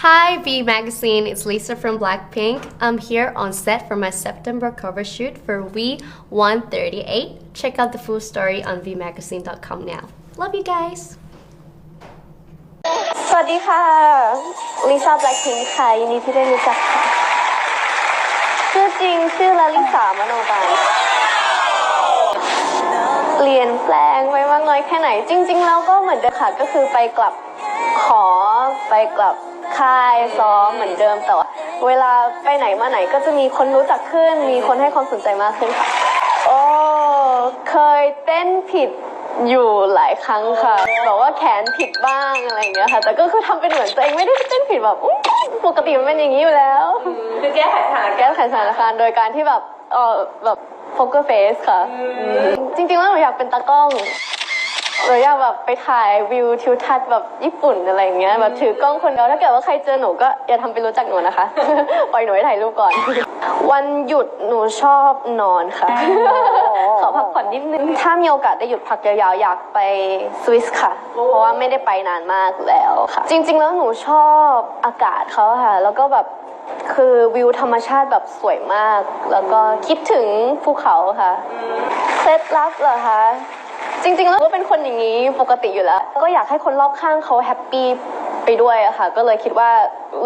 Hi, V Magazine. It's Lisa from Blackpink. I'm here on set for my September cover shoot for V 138. Check out the full story on vmagazine.com now. Love you guys. สวัสดีค่ะ ลิซ่าแบล็คพิงค่ะ ยินดีที่ได้รู้จักค่ะชื่อจริงชื่อลลิสามโนบาลเปลี่ยนแปลงไปมากน้อยแค่ไหน จริง ๆ แล้วก็เหมือนเดิมค่ะ ก็คือไปกลับขอไปกลับ ค่ายซ้อมเหมือนเดิมแต่ว่าเวลาไปไหนมาไหนก็จะมีคนรู้จักขึ้น มีคนให้ความสนใจมากขึ้นค่ะโอ้เคยเต้นผิดอยู่หลายครั้งค่ะแบบว่าแขนผิดบ้างอะไรอย่างเงี้ยค่ะ แต่ก็คือทำเป็นเหมือนตัวเองไม่ได้เต้นผิดแบบอุ๊ยปกติมันเป็นอย่างนี้อยู่แล้วคือแก้ไขสถานการณ์แก้ไขสถานการณ์โดยการที่แบบเออแบบโฟกัสเฟสค่ะอืมจริงๆแล้วหนูอยากเป็นตากล้อง หนูอยากแบบไปถ่ายวิวทิวทัศน์แบบญี่ปุ่นอะไรอย่างเงี้ยแบบถือกล้องคนเดียวถ้าเกิดว่าใครเจอหนูก็อย่าทำเป็นรู้จักหนูนะคะ ปล่อยหนูให้ถ่ายรูปก่อน วันหยุดหนูชอบนอนค่ะ ขอพักผ่อนนิดนึง ถ้ามีโอกาสได้หยุดพักยาวๆอยากไปสวิสค่ะ เพราะว่าไม่ได้ไปนานมากแล้วค่ะ จริง ๆ แล้วหนูชอบอากาศเขาค่ะ แล้วก็แบบคือวิวธรรมชาติแบบสวยมาก แล้วก็คิดถึงภูเขาค่ะ เคล็ดลับเหรอคะ จริงๆแล้วก็เป็นคนอย่างนี้ปกติอยู่แล้ว ก็อยากให้คนรอบข้างเขาแฮปปี้ไปด้วยอะค่ะ ก็เลยคิดว่า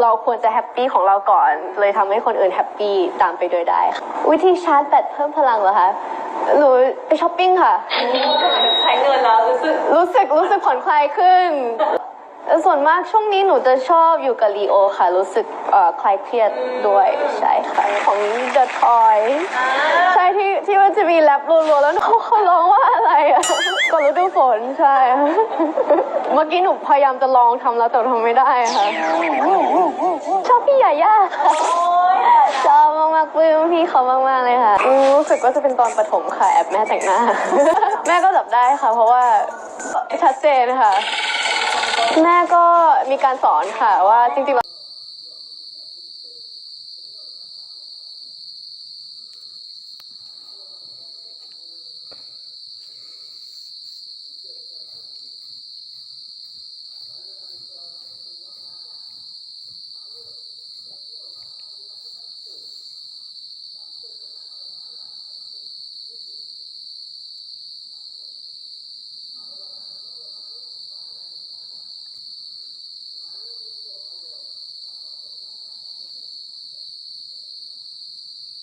เราควรจะแฮปปี้ของเราก่อน เลยทำให้คนอื่นแฮปปี้ตามไปด้วยได้ค่ะวิธีชาร์จแบตเพิ่มพลังเหรอคะหนูไปช้อปปิ้งค่ะ ใช้เงินแล้วรู้สึกรู้สึกรู้สึกผ่อนคลายขึ้น ส่วนมากช่วงนี้หนูจะชอบอยู่กับลีโอค่ะ รู้สึกเอ่อคลายเครียดด้วยใช่ค่ะ ของ The Toy ใช่ที่ที่มันจะมีแรปรัวๆแล้วเขาเขาร้องว่าอะไรอะก่อน ฤดูฝนใช่ เมื่อกี้หนูพยายามจะลองทำแล้วแต่ทำไม่ได้ค่ะ ชอบพี่ยาย่าค่ะชอบมากๆปลื้มพี่เขามากๆเลยค่ะอืมรู้สึกว่าจะเป็นตอนประถมค่ะแอบแม่แต่งหน้า แม่ก็จับได้ค่ะ เพราะว่าชัดเจนค่ะ แม่ก็มีการสอนค่ะว่าจริงๆแล้ว